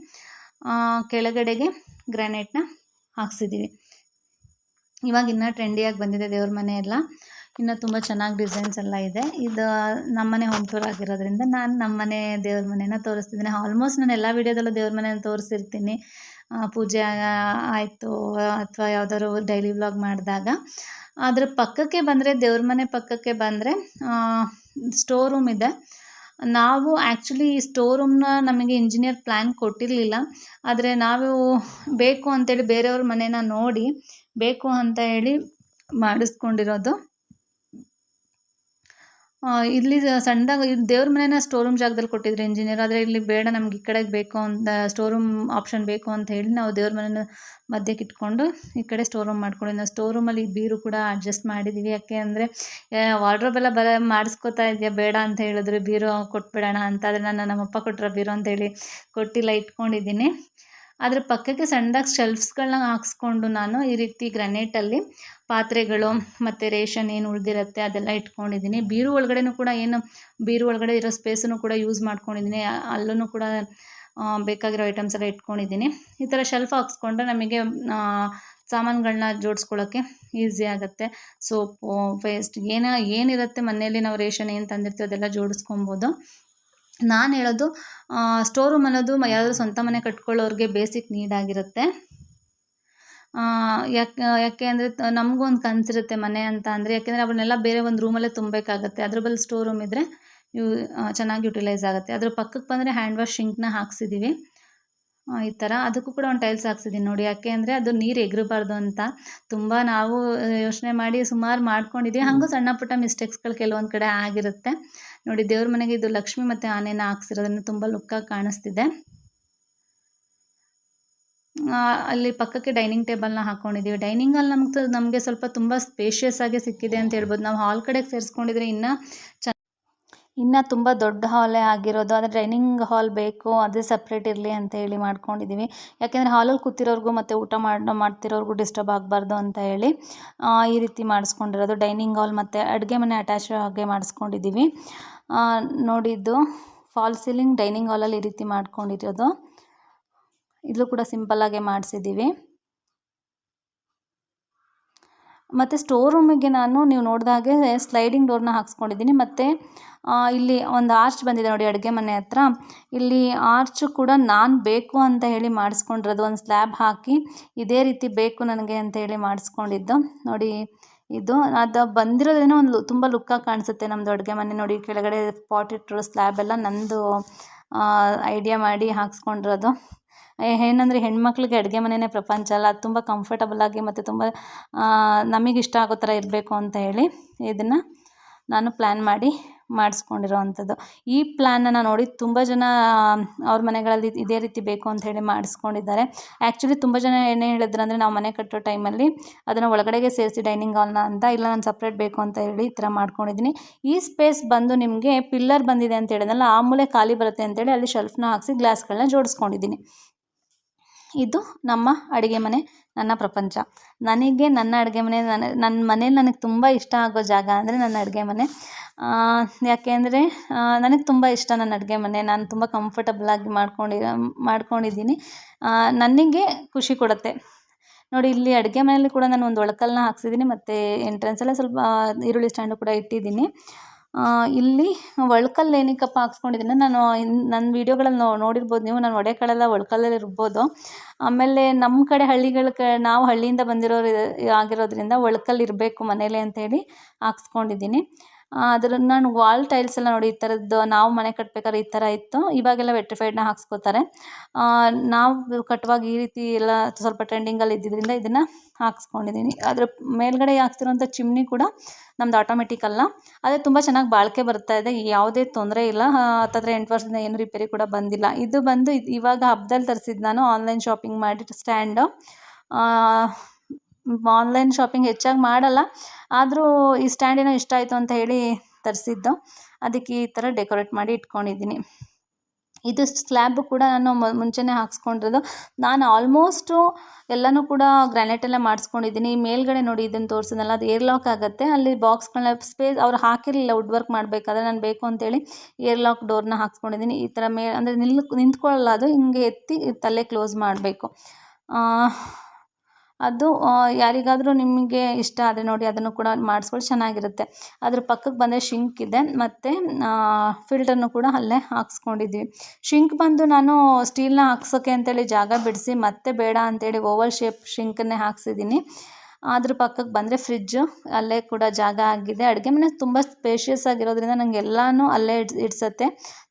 ಕೆಳಗಡೆಗೆ ಗ್ರಾನೈಟ್ನ ಹಾಕ್ಸಿದ್ದೀವಿ ಇವಾಗ ಇನ್ನೂ ಟ್ರೆಂಡಿಯಾಗಿ ಬಂದಿದೆ ದೇವ್ರ ಮನೆ ಎಲ್ಲ. ಇನ್ನೂ ತುಂಬ ಚೆನ್ನಾಗಿ ಡಿಸೈನ್ಸ್ ಎಲ್ಲ ಇದೆ. ಇದು ನಮ್ಮನೆ ಹೋಮ್ ಟೂರ್ ಆಗಿರೋದ್ರಿಂದ ನಾನು ನಮ್ಮನೆ ದೇವ್ರ ಮನೆನ ತೋರಿಸ್ತಿದ್ದೀನಿ ಆಲ್ಮೋಸ್ಟ್ ನಾನು ಎಲ್ಲ ವೀಡಿಯೋದಲ್ಲೂ ದೇವ್ರ ಮನೆಯನ್ನು ತೋರಿಸಿರ್ತೀನಿ. ಪೂಜೆ ಆಯಿತು ಅಥವಾ ಯಾವ್ದಾದ್ರು ಡೈಲಿ ವ್ಲಾಗ್ ಮಾಡಿದಾಗ. ಅದ್ರ ಪಕ್ಕಕ್ಕೆ ಬಂದರೆ, ದೇವ್ರ ಮನೆ ಪಕ್ಕಕ್ಕೆ ಬಂದರೆ ಸ್ಟೋರ್ ರೂಮ್ ಇದೆ. ನಾವು ಆ್ಯಕ್ಚುಲಿ ಈ ಸ್ಟೋರ್ ರೂಮ್ನ ನಮಗೆ ಇಂಜಿನಿಯರ್ ಪ್ಲ್ಯಾನ್ ಕೊಟ್ಟಿರಲಿಲ್ಲ. ಆದರೆ ನಾವು ಬೇಕು ಅಂತೇಳಿ ಬೇರೆಯವ್ರ ಮನೇನ ನೋಡಿ, ಬೇಕು ಅಂತ ಹೇಳಿ ಮಾಡಿಸ್ಕೊಂಡಿರೋದು. ಇಲ್ಲಿ ಸಣ್ಣದಾಗಿ ದೇವ್ರ ಮನೇನ ಸ್ಟೋರ್ ರೂಮ್ ಜಾಗದಲ್ಲಿ ಕೊಟ್ಟಿದ್ರು ಇಂಜಿನಿಯರ್ ಆದರೆ ಇಲ್ಲಿ ಬೇಡ, ನಮ್ಗೆ ಈ ಕಡೆಗೆ ಬೇಕು ಅಂತ ಸ್ಟೋರ್ ರೂಮ್ ಆಪ್ಷನ್ ಬೇಕು ಅಂತ ಹೇಳಿ ನಾವು ದೇವ್ರ ಮನೇನ ಮಧ್ಯಕ್ಕೆ ಇಟ್ಕೊಂಡು ಈ ಕಡೆ ಸ್ಟೋರ್ ರೂಮ್ ಮಾಡ್ಕೊಂಡು ನಾವು ಸ್ಟೋರ್ ರೂಮಲ್ಲಿ ಬೀರು ಕೂಡ ಅಡ್ಜಸ್ಟ್ ಮಾಡಿದ್ದೀವಿ ಯಾಕೆ ಅಂದರೆ ವಾರ್ಡ್ರೋಬ್ ಎಲ್ಲ ಬರ ಮಾಡಿಸ್ಕೊತಾ ಇದೆಯಾ? ಬೇಡ ಅಂತ ಹೇಳಿದ್ರು. ಬೀರು ಕೊಟ್ಬಿಡೋಣ ಅಂತ. ಆದರೆ ನಾನು ನಮ್ಮಪ್ಪ ಕೊಟ್ಟಿರೋ ಬೀರು ಅಂತೇಳಿ ಕೊಟ್ಟಿಲ್ಲ, ಇಟ್ಕೊಂಡಿದ್ದೀನಿ. ಅದ್ರ ಪಕ್ಕಕ್ಕೆ ಸಣ್ಣದಾಗಿ ಶೆಲ್ಫ್ಸ್ಗಳನ್ನ ಹಾಕ್ಸ್ಕೊಂಡು ನಾನು ಈ ರೀತಿ ಗ್ರನೇಟಲ್ಲಿ ಪಾತ್ರೆಗಳು ಮತ್ತು ರೇಷನ್ ಏನು ಉಳಿದಿರುತ್ತೆ ಅದೆಲ್ಲ ಇಟ್ಕೊಂಡಿದ್ದೀನಿ. ಬೀರು ಒಳಗಡೆನೂ ಕೂಡ ಏನು ಬೀರು ಒಳಗಡೆ ಇರೋ ಸ್ಪೇಸನ್ನು ಕೂಡ ಯೂಸ್ ಮಾಡ್ಕೊಂಡಿದ್ದೀನಿ. ಅಲ್ಲೂ ಕೂಡ ಬೇಕಾಗಿರೋ ಐಟಮ್ಸ್ ಎಲ್ಲ ಇಟ್ಕೊಂಡಿದ್ದೀನಿ. ಈ ಥರ ಶೆಲ್ಫ್ ಹಾಕ್ಸ್ಕೊಂಡ್ರೆ ನಮಗೆ ಸಾಮಾನುಗಳನ್ನ ಜೋಡಿಸ್ಕೊಳ್ಳೋಕ್ಕೆ ಈಸಿ ಆಗುತ್ತೆ. ಸೋಪು ಪೇಸ್ಟ್ ಏನ, ಏನಿರುತ್ತೆ ಮನೆಯಲ್ಲಿ ನಾವು ರೇಷನ್ ಏನು ತಂದಿರ್ತೀವಿ ಅದೆಲ್ಲ ಜೋಡಿಸ್ಕೊಬೋದು. ನಾನು ಹೇಳೋದು ಸ್ಟೋರ್ ರೂಮ್ ಅನ್ನೋದು ಯಾರಾದರೂ ಸ್ವಂತ ಮನೆ ಕಟ್ಕೊಳ್ಳೋರಿಗೆ ಬೇಸಿಕ್ ನೀಡ್ ಆಗಿರುತ್ತೆ. ಯಾಕೆ ಯಾಕೆ ಅಂದರೆ ನಮಗೂ ಒಂದು ಕನಸಿರುತ್ತೆ ಮನೆ ಅಂತ ಅಂದರೆ, ಯಾಕೆಂದರೆ ಅವನ್ನೆಲ್ಲ ಬೇರೆ ಒಂದು ರೂಮಲ್ಲೇ ತುಂಬಬೇಕಾಗತ್ತೆ. ಅದ್ರ ಬಲ್ಲಿ ಸ್ಟೋರ್ ರೂಮ್ ಇದ್ದರೆ ಯೂ ಚೆನ್ನಾಗಿ ಯುಟಿಲೈಸ್ ಆಗುತ್ತೆ. ಅದ್ರ ಪಕ್ಕಕ್ಕೆ ಬಂದರೆ ಹ್ಯಾಂಡ್ ವಾಶ್ ಶಿಂಕ್ನ ಹಾಕ್ಸಿದ್ದೀವಿ ಈ ಥರ ಅದಕ್ಕೂ ಕೂಡ ಒಂದು ಟೈಲ್ಸ್ ಹಾಕ್ಸಿದ್ದೀನಿ ನೋಡಿ. ಯಾಕೆ ಅಂದರೆ ಅದು ನೀರು ಎಗರಬಾರ್ದು ಅಂತ. ತುಂಬ ನಾವು ಯೋಚನೆ ಮಾಡಿ ಸುಮಾರು ಮಾಡ್ಕೊಂಡಿದ್ದೀವಿ ಹಾಗೂ ಸಣ್ಣ ಪುಟ್ಟ ಮಿಸ್ಟೇಕ್ಸ್ಗಳು ಕೆಲವೊಂದು ಕಡೆ ಆಗಿರುತ್ತೆ. ನೋಡಿ, ದೇವ್ರ ಮನೆಗೆ ಇದು ಲಕ್ಷ್ಮಿ ಮತ್ತೆ ಆನೆನ ಹಾಕ್ಸಿರೋದ್ರಿಂದ ತುಂಬಾ ಲುಕ್ಕಾಗಿ ಕಾಣಿಸ್ತಿದೆ. ಅಲ್ಲಿ ಪಕ್ಕಕ್ಕೆ ಡೈನಿಂಗ್ ಟೇಬಲ್ನ ಹಾಕ್ಕೊಂಡಿದ್ದೀವಿ ಡೈನಿಂಗ್ ಹಾಲ್ ನಮ್ಗೆ ನಮಗೆ ಸ್ವಲ್ಪ ತುಂಬಾ ಸ್ಪೇಷಿಯಸ್ ಆಗಿ ಸಿಕ್ಕಿದೆ ಅಂತ ಹೇಳ್ಬೋದು. ನಾವು ಹಾಲ್ ಕಡೆಗೆ ಸೇರಿಸ್ಕೊಂಡಿದ್ರೆ ಇನ್ನ ಇನ್ನೂ ತುಂಬ ದೊಡ್ಡ ಹಾಲೇ ಆಗಿರೋದು, ಆದರೆ ಡೈನಿಂಗ್ ಹಾಲ್ ಬೇಕು, ಅದೇ ಸಪ್ರೇಟ್ ಇರಲಿ ಅಂತ ಹೇಳಿ ಮಾಡ್ಕೊಂಡಿದ್ದೀವಿ ಯಾಕೆಂದರೆ ಹಾಲಲ್ಲಿ ಕೂತಿರೋರ್ಗೂ ಮತ್ತು ಊಟ ಮಾಡಿ ಮಾಡ್ತಿರೋರ್ಗೂ ಡಿಸ್ಟರ್ಬ್ ಆಗಬಾರ್ದು ಅಂತ ಹೇಳಿ ಈ ರೀತಿ ಮಾಡಿಸ್ಕೊಂಡಿರೋದು. ಡೈನಿಂಗ್ ಹಾಲ್ ಮತ್ತು ಅಡುಗೆ ಮನೆ ಅಟ್ಯಾಚ್ ಹಾಗೆ ಮಾಡಿಸ್ಕೊಂಡಿದ್ದೀವಿ ನೋಡಿದ್ದು ಫಾಲ್ ಸೀಲಿಂಗ್ ಡೈನಿಂಗ್ ಹಾಲಲ್ಲಿ ಈ ರೀತಿ ಮಾಡ್ಕೊಂಡಿರೋದು. ಇದು ಕೂಡ ಸಿಂಪಲ್ಲಾಗೆ ಮಾಡಿಸಿದ್ದೀವಿ ಮತ್ತು ಸ್ಟೋರ್ ರೂಮಿಗೆ ನಾನು, ನೀವು ನೋಡಿದಾಗೆ ಸ್ಲೈಡಿಂಗ್ ಡೋರ್ನ ಹಾಕ್ಸ್ಕೊಂಡಿದ್ದೀನಿ ಮತ್ತು ಇಲ್ಲಿ ಒಂದು ಆರ್ಚ್ ಬಂದಿದೆ ನೋಡಿ ಅಡುಗೆ ಮನೆ ಹತ್ರ. ಇಲ್ಲಿ ಆರ್ಚು ಕೂಡ ನಾನು ಬೇಕು ಅಂತ ಹೇಳಿ ಮಾಡಿಸ್ಕೊಂಡಿರೋದು. ಒಂದು ಸ್ಲ್ಯಾಬ್ ಹಾಕಿ ಇದೇ ರೀತಿ ಬೇಕು ನನಗೆ ಅಂತ ಹೇಳಿ ಮಾಡಿಸ್ಕೊಂಡಿದ್ದು. ನೋಡಿ ಇದು. ಅದು ಬಂದಿರೋದೇನೋ ಒಂದು ತುಂಬ ಲುಕ್ಕಾಗಿ ಕಾಣಿಸುತ್ತೆ ನಮ್ಮದು ಅಡುಗೆ ಮನೆ. ನೋಡಿ ಕೆಳಗಡೆ ಪಾಟ್ ಇಟ್ಟಿರೋ ಸ್ಲ್ಯಾಬ್ ಎಲ್ಲ ನಂದು ಐಡಿಯಾ ಮಾಡಿ ಹಾಕ್ಸ್ಕೊಂಡಿರೋದು. ಏನಂದರೆ ಹೆಣ್ಮಕ್ಳಿಗೆ ಅಡುಗೆ ಮನೆಯೇ ಪ್ರಪಂಚ ಅಲ್ಲ. ಅದು ತುಂಬ ಕಂಫರ್ಟಬಲಾಗಿ ಮತ್ತು ತುಂಬ ನಮಗಿಷ್ಟ ಆಗೋ ಥರ ಇರಬೇಕು ಅಂತ ಹೇಳಿ ಇದನ್ನು ನಾನು ಪ್ಲ್ಯಾನ್ ಮಾಡಿ ಮಾಡಿಸ್ಕೊಂಡಿರೋ ಅಂಥದ್ದು ಈ ಪ್ಲ್ಯಾನನ್ನು ನೋಡಿ ತುಂಬ ಜನ, ಅವ್ರ ಮನೆಗಳಲ್ಲಿ ಇದೇ ರೀತಿ ಬೇಕು ಅಂತ ಹೇಳಿ ಮಾಡಿಸ್ಕೊಂಡಿದ್ದಾರೆ. ಆ್ಯಕ್ಚುಲಿ ತುಂಬ ಜನ ಏನೇ ಹೇಳಿದ್ರು ಅಂದರೆ ನಾವು ಮನೆ ಕಟ್ಟೋ ಟೈಮಲ್ಲಿ ಅದನ್ನು ಒಳಗಡೆಗೆ ಸೇರಿಸಿ ಡೈನಿಂಗ್ ಹಾಲ್ನ ಅಂತ ಇಲ್ಲ ನಾನು ಸಪ್ರೇಟ್ ಬೇಕು ಅಂತ ಹೇಳಿ ಈ ಥರ ಮಾಡ್ಕೊಂಡಿದ್ದೀನಿ. ಈ ಸ್ಪೇಸ್ ಬಂದು ನಿಮಗೆ ಪಿಲ್ಲರ್ ಬಂದಿದೆ ಅಂತ ಹೇಳಿದ್ನಲ್ಲ, ಆ ಮೂಲೆ ಖಾಲಿ ಬರುತ್ತೆ ಅಂತೇಳಿ ಅಲ್ಲಿ ಶೆಲ್ಫ್ನ ಹಾಕಿಸಿ ಗ್ಲಾಸ್ಗಳನ್ನ ಜೋಡಿಸ್ಕೊಂಡಿದ್ದೀನಿ. ಇದು ನಮ್ಮ ಅಡುಗೆ ಮನೆ, ನನ್ನ ಪ್ರಪಂಚ. ನನಗೆ ನನ್ನ ಅಡುಗೆ ಮನೆ, ನನ್ನ ನನ್ನ ಮನೇಲಿ ನನಗೆ ತುಂಬ ಇಷ್ಟ ಆಗೋ ಜಾಗ ಅಂದರೆ ನನ್ನ ಅಡುಗೆ ಮನೆ. ಯಾಕೆ ಅಂದರೆ ನನಗೆ ತುಂಬ ಇಷ್ಟ ನನ್ನ ಅಡುಗೆ ಮನೆ. ನಾನು ತುಂಬ ಕಂಫರ್ಟಬಲಾಗಿ ಮಾಡ್ಕೊಂಡಿ, ಮಾಡ್ಕೊಂಡಿದ್ದೀನಿ. ನನಗೆ ಖುಷಿ ಕೊಡುತ್ತೆ. ನೋಡಿ, ಇಲ್ಲಿ ಅಡುಗೆ ಮನೆಯಲ್ಲಿ ಕೂಡ ನಾನು ಒಂದು ಒಳಕಲ್ಲನ್ನ ಹಾಕ್ಸಿದ್ದೀನಿ. ಮತ್ತು ಎಂಟ್ರೆನ್ಸಲ್ಲೇ ಸ್ವಲ್ಪ ಈರುಳ್ಳಿ ಸ್ಟ್ಯಾಂಡು ಕೂಡ ಇಟ್ಟಿದ್ದೀನಿ. ಇಲ್ಲಿ ಒಳ್ಕಲ್ಲು ಏನಕ್ಕಪ್ಪ ಹಾಕ್ಸ್ಕೊಂಡಿದ್ದೀನಿ. ನಾನು ನನ್ನ ವೀಡಿಯೋಗಳಲ್ಲಿ ನೋಡಿರ್ಬೋದು ನೀವು. ನಾನು ಒಡೆಕಳೆಲ್ಲ ಒಳ್ಕಲ್ಲಲ್ಲಿ ರುಬ್ಬೋದು ಆಮೇಲೆ ನಮ್ಮ ಕಡೆ ಹಳ್ಳಿಗಳ ಕ ನಾವು ಹಳ್ಳಿಯಿಂದ ಬಂದಿರೋರು ಆಗಿರೋದ್ರಿಂದ ಒಳ್ಕಲ್ಲು ಇರಬೇಕು ಮನೇಲಿ ಅಂತೇಳಿ ಹಾಕ್ಸ್ಕೊಂಡಿದ್ದೀನಿ. ಅದ್ರ, ನಾನು ವಾಲ್ ಟೈಲ್ಸ್ ಎಲ್ಲ ನೋಡಿ ಈ ಥರದ್ದು ನಾವು ಮನೆ ಕಟ್ಬೇಕಾದ್ರೆ ಈ ಥರ ಇತ್ತು. ಇವಾಗೆಲ್ಲ ವೆಟ್ರಿಫೈಡ್ನ ಹಾಕ್ಸ್ಕೊತಾರೆ. ನಾವು ಕಟ್ಟುವಾಗ ಈ ರೀತಿ ಎಲ್ಲ ಸ್ವಲ್ಪ ಟ್ರೆಂಡಿಂಗಲ್ಲಿ ಇದ್ದಿದ್ದರಿಂದ ಇದನ್ನು ಹಾಕ್ಸ್ಕೊಂಡಿದ್ದೀನಿ ಅದ್ರ ಮೇಲ್ಗಡೆ ಹಾಕ್ಸಿರೋಂಥ ಚಿಮ್ನಿ ಕೂಡ ನಮ್ದು ಆಟೋಮೆಟಿಕ್ ಅಲ್ಲ. ಅದೇ ತುಂಬ ಚೆನ್ನಾಗಿ ಬಾಳಿಕೆ ಬರ್ತಾ ಇದೆ. ಯಾವುದೇ ತೊಂದರೆ ಇಲ್ಲ. ಹತ್ತತ್ರ ಎಂಟು ವರ್ಷದಿಂದ ಏನು ರಿಪೇರಿ ಕೂಡ ಬಂದಿಲ್ಲ. ಇದು ಬಂದು ಇವಾಗ ಹಬ್ದಲ್ಲಿ ತರ್ಸಿದ್ದು ನಾನು ಆನ್ಲೈನ್ ಶಾಪಿಂಗ್ ಮಾಡಿ ಸ್ಟ್ಯಾಂಡು ಆನ್ಲೈನ್ ಶಾಪಿಂಗ್ ಹೆಚ್ಚಾಗಿ ಮಾಡಲ್ಲ. ಆದರೂ ಈ ಸ್ಟ್ಯಾಂಡ್ ಏನೋ ಇಷ್ಟ ಆಯಿತು ಅಂತ ಹೇಳಿ ತರಿಸಿದ್ದು. ಅದಕ್ಕೆ ಈ ಥರ ಡೆಕೋರೇಟ್ ಮಾಡಿ ಇಟ್ಕೊಂಡಿದ್ದೀನಿ. ಇದು ಸ್ಲ್ಯಾಬು ಕೂಡ ನಾನು ಮುಂಚೆನೇ ಹಾಕ್ಸ್ಕೊಂಡಿರೋದು. ನಾನು ಆಲ್ಮೋಸ್ಟು ಎಲ್ಲನೂ ಕೂಡ ಗ್ರಾನೈಟಲ್ಲೇ ಮಾಡಿಸ್ಕೊಂಡಿದ್ದೀನಿ. ಮೇಲ್ಗಡೆ ನೋಡಿ ಇದನ್ನು ತೋರಿಸಿದ್ನಲ್ಲ ಅದು ಏರ್ಲಾಕ್ ಆಗುತ್ತೆ. ಅಲ್ಲಿ ಬಾಕ್ಸ್ಗಳನ್ನ ಸ್ಪೇಸ್ ಅವ್ರು ಹಾಕಿರಲಿಲ್ಲ ವುಡ್ ವರ್ಕ್ ಮಾಡಬೇಕಾದ್ರೆ ನಾನು ಬೇಕು ಅಂತೇಳಿ ಏರ್ಲಾಕ್ ಡೋರ್ನ ಹಾಕ್ಸ್ಕೊಂಡಿದ್ದೀನಿ. ಈ ಥರ ಮೇ, ಅಂದರೆ ನಿಲ್ ನಿಂತ್ಕೊಳ್ಳಲ್ಲ ಅದು, ಹಿಂಗೆ ಎತ್ತಿ ತಲೆ ಕ್ಲೋಸ್ ಮಾಡಬೇಕು. ಅದು ಯಾರಿಗಾದರೂ ನಿಮಗೆ ಇಷ್ಟ ಆದರೆ ನೋಡಿ, ಅದನ್ನು ಕೂಡ ಮಾಡಿಸ್ಕೊಳ್ಳಿ, ಚೆನ್ನಾಗಿರುತ್ತೆ. ಅದ್ರ ಪಕ್ಕಕ್ಕೆ ಬಂದರೆ ಶಿಂಕ್ ಇದೆ, ಮತ್ತು ಫಿಲ್ಟರ್ನು ಕೂಡ ಅಲ್ಲೇ ಹಾಕ್ಸ್ಕೊಂಡಿದ್ದೀವಿ. ಶಿಂಕ್ ಬಂದು ನಾನು ಸ್ಟೀಲ್ನ ಹಾಕ್ಸೋಕ್ಕೆ ಅಂತೇಳಿ ಜಾಗ ಬಿಡಿಸಿ, ಮತ್ತೆ ಬೇಡ ಅಂತೇಳಿ ಓವಲ್ ಶೇಪ್ ಶಿಂಕನ್ನೇ ಹಾಕ್ಸಿದ್ದೀನಿ. ಅದ್ರ ಪಕ್ಕಕ್ಕೆ ಬಂದರೆ ಫ್ರಿಜ್ಜು ಅಲ್ಲೇ ಕೂಡ ಜಾಗ ಆಗಿದೆ. ಅಡುಗೆ ಮನೆ ತುಂಬ ಸ್ಪೇಷಿಯಸ್ ಆಗಿರೋದ್ರಿಂದ ನಂಗೆ ಎಲ್ಲನೂ ಅಲ್ಲೇ ಇಡ್, ಇಡ್ಸತ್ತೆ.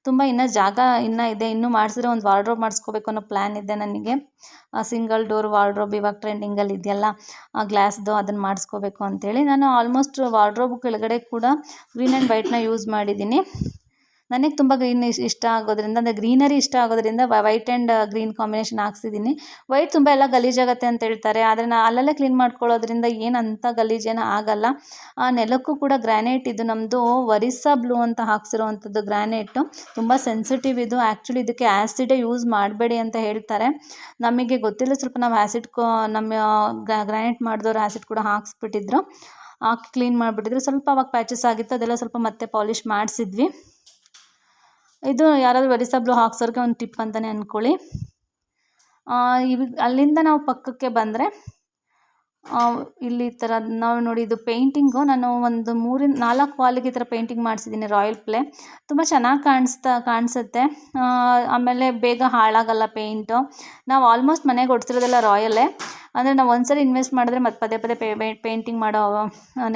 ತುಂಬ ಇನ್ನೂ ಜಾಗ ಇನ್ನೂ ಇದೆ. ಇನ್ನೂ ಮಾಡಿಸಿದ್ರೆ ಒಂದು ವಾರ್ಡ್ರೋಬ್ ಮಾಡಿಸ್ಕೋಬೇಕು ಅನ್ನೋ ಪ್ಲ್ಯಾನ್ ಇದೆ ನನಗೆ. ಸಿಂಗಲ್ ಡೋರ್ ವಾರ್ಡ್ರೋಬ್ ಇವಾಗ ಟ್ರೆಂಡಿಂಗಲ್ಲಿ ಇದೆಯಲ್ಲ ಗ್ಲಾಸ್ದು ಅದನ್ನು ಮಾಡಿಸ್ಕೋಬೇಕು ಅಂತೇಳಿ ನಾನು ಆಲ್ಮೋಸ್ಟ್ ವಾರ್ಡ್ರೋಬ್ ಕೆಳಗಡೆ ಕೂಡ ಗ್ರೀನ್ ಆ್ಯಂಡ್ ವೈಟ್ನ ಯೂಸ್ ಮಾಡಿದ್ದೀನಿ. ನನಗೆ ತುಂಬ ಗ್ರೀನ್ ಇಷ್ಟ ಆಗೋದ್ರಿಂದ, ಅಂದರೆ ಗ್ರೀನರಿ ಇಷ್ಟ ಆಗೋದ್ರಿಂದ ವೈಟ್ ಆ್ಯಂಡ್ ಗ್ರೀನ್ ಕಾಂಬಿನೇಷನ್ ಹಾಕ್ಸಿದ್ದೀನಿ ವೈಟ್ ತುಂಬ ಎಲ್ಲ ಗಲೀಜಾಗತ್ತೆ ಅಂತ ಹೇಳ್ತಾರೆ, ಆದರೆ ನಾ ಅಲ್ಲಲ್ಲೇ ಕ್ಲೀನ್ ಮಾಡ್ಕೊಳ್ಳೋದ್ರಿಂದ ಏನು ಅಂಥ ಗಲೀಜೇನೂ ಆಗಲ್ಲ. ಆ ನೆಲಕ್ಕೂ ಕೂಡ ಗ್ರ್ಯಾನೈಟ್ ಇದು ನಮ್ಮದು ವರಿಸಾ ಬ್ಲೂ ಅಂತ ಹಾಕ್ಸಿರೋವಂಥದ್ದು ಗ್ರ್ಯಾನೈಟು ತುಂಬ ಸೆನ್ಸಿಟಿವ್ ಇದು. ಆ್ಯಕ್ಚುಲಿ ಇದಕ್ಕೆ ಆ್ಯಸಿಡೇ ಯೂಸ್ ಮಾಡಬೇಡಿ ಅಂತ ಹೇಳ್ತಾರೆ. ನಮಗೆ ಗೊತ್ತಿಲ್ಲ, ಸ್ವಲ್ಪ ನಾವು ಆ್ಯಸಿಡ್ ಕೋ ನಮ್ಮ ಗ್ರ್ಯಾನೈಟ್ ಮಾಡಿದವ್ರು ಆ್ಯಸಿಡ್ ಕೂಡ ಹಾಕ್ಸ್ಬಿಟ್ಟಿದ್ರು. ಹಾಕಿ ಕ್ಲೀನ್ ಮಾಡಿಬಿಟ್ಟಿದ್ರು. ಸ್ವಲ್ಪ ಅವಾಗ ಪ್ಯಾಚಸ್ ಆಗಿತ್ತು, ಅದೆಲ್ಲ ಸ್ವಲ್ಪ ಮತ್ತೆ ಪಾಲಿಷ್ ಮಾಡಿಸಿದ್ವಿ. ಇದು ಯಾರಾದರೂ ಒರಿಸ್ಸಾ ಬ್ಲೂ ಹಾಕ್ಸೋರಿಗೆ ಒಂದು ಟಿಪ್ ಅಂತಲೇ ಅಂದ್ಕೊಳ್ಳಿ ಇವ್ ಅಲ್ಲಿಂದ ನಾವು ಪಕ್ಕಕ್ಕೆ ಬಂದರೆ ಇಲ್ಲಿ ಈ ಥರ ನಾವು ನೋಡಿ ಇದು ಪೇಂಟಿಂಗು. ನಾನು ಒಂದು ಮೂರಿಂದ ನಾಲ್ಕು ವಾಲಿಗೆ ಈ ಥರ ಪೇಂಟಿಂಗ್ ಮಾಡಿಸಿದ್ದೀನಿ ರಾಯಲ್ ಪ್ಲೇ. ತುಂಬ ಚೆನ್ನಾಗಿ ಕಾಣಿಸ್ತಾ, ಕಾಣಿಸುತ್ತೆ. ಆಮೇಲೆ ಬೇಗ ಹಾಳಾಗಲ್ಲ ಪೇಂಟು. ನಾವು ಆಲ್ಮೋಸ್ಟ್ ಮನೆಗೆ ಹೊಡ್ಸಿರೋದೆಲ್ಲ ರಾಯಲ್ಲೇ. ಅಂದರೆ ನಾವು ಒಂದು ಸರಿ ಇನ್ವೆಸ್ಟ್ ಮಾಡಿದ್ರೆ ಮತ್ತೆ ಪದೇ ಪದೇ ಪೇಂಟಿಂಗ್ ಮಾಡೋ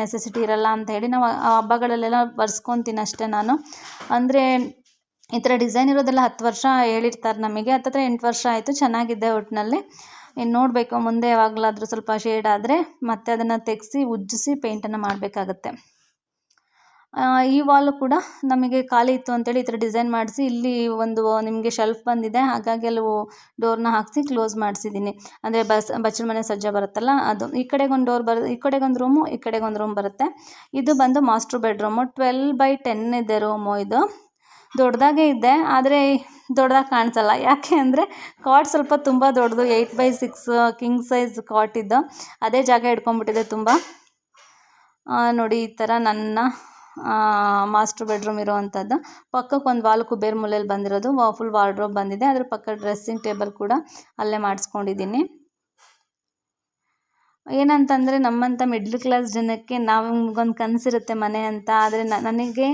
ನೆಸೆಸಿಟಿ ಇರಲ್ಲ ಅಂತ ಹೇಳಿ ನಾವು ಹಬ್ಬಗಳಲ್ಲೆಲ್ಲ ಬರ್ಸ್ಕೊತೀನಿ ಅಷ್ಟೇ ನಾನು. ಅಂದರೆ ಈ ಥರ ಡಿಸೈನ್ ಇರೋದೆಲ್ಲ ಹತ್ತು ವರ್ಷ ಹೇಳಿರ್ತಾರೆ ನಮಗೆ. ಹತ್ತತ್ರ ಎಂಟು ವರ್ಷ ಆಯಿತು, ಚೆನ್ನಾಗಿದೆ ಒಟ್ಟಿನಲ್ಲಿ ಇನ್ನು ನೋಡಬೇಕು, ಮುಂದೆ ಯಾವಾಗಲಾದರೂ ಸ್ವಲ್ಪ ಶೇಡ್ ಆದರೆ ಮತ್ತೆ ಅದನ್ನು ತೆಗೆಸಿ, ಉಜ್ಜಿಸಿ ಪೇಂಟನ್ನು ಮಾಡಬೇಕಾಗತ್ತೆ. ಈ ವಾಲು ಕೂಡ ನಮಗೆ ಖಾಲಿ ಇತ್ತು ಅಂತೇಳಿ ಈ ಥರ ಡಿಸೈನ್ ಮಾಡಿಸಿ, ಇಲ್ಲಿ ಒಂದು ನಿಮಗೆ ಶೆಲ್ಫ್ ಬಂದಿದೆ, ಹಾಗಾಗಿ ಅಲ್ಲಿ ಡೋರ್ನ ಹಾಕಿಸಿ ಕ್ಲೋಸ್ ಮಾಡಿಸಿದ್ದೀನಿ. ಅಂದರೆ ಬಸ್, ಬಚ್ಚಲ ಮನೆ ಸಜ್ಜ ಬರುತ್ತಲ್ಲ ಅದು. ಈ ಕಡೆಗೊಂದು ಡೋರ್ ಬರು, ಈ ಕಡೆಗೊಂದು ರೂಮು ಈ ಕಡೆಗೊಂದು ರೂಮ್ ಬರುತ್ತೆ. ಇದು ಬಂದು master bedroom twelve by ten ಇದೆ ರೂಮು ಇದು. ದೊಡ್ಡದಾಗೇ ಇದೆ, ಆದರೆ ದೊಡ್ಡದಾಗಿ ಕಾಣಿಸಲ್ಲ. ಯಾಕೆ ಅಂದರೆ ಕಾಟ್ ಸ್ವಲ್ಪ ತುಂಬ ದೊಡ್ಡದು eight by six king size cot ಇದ್ದು. ಅದೇ ಜಾಗ ಹಿಡ್ಕೊಂಡ್ಬಿಟ್ಟಿದೆ ತುಂಬ. ನೋಡಿ, ಈ ಥರ ನನ್ನ ಮಾಸ್ಟ್ರ್ ಬೆಡ್ರೂಮ್ ಇರೋವಂಥದ್ದು ಪಕ್ಕಕ್ಕೆ ಒಂದು ವಾಲ್ ಕುಬೇರ್ ಮೂಲೆಯಲ್ಲಿ ಬಂದಿರೋದು ಫುಲ್ ವಾರ್ಡ್ರೋಬ್ ಬಂದಿದೆ. ಅದ್ರ ಪಕ್ಕ ಡ್ರೆಸ್ಸಿಂಗ್ ಟೇಬಲ್ ಕೂಡ ಅಲ್ಲೇ ಮಾಡಿಸ್ಕೊಂಡಿದ್ದೀನಿ. ಏನಂತಂದರೆ ನಮ್ಮಂಥ ಮಿಡ್ಲ್ ಕ್ಲಾಸ್ ಜನಕ್ಕೆ ನಮಗೊಂದು ಕನಸಿರುತ್ತೆ ಮನೆ ಅಂತ. ಆದರೆ ನನಗೆ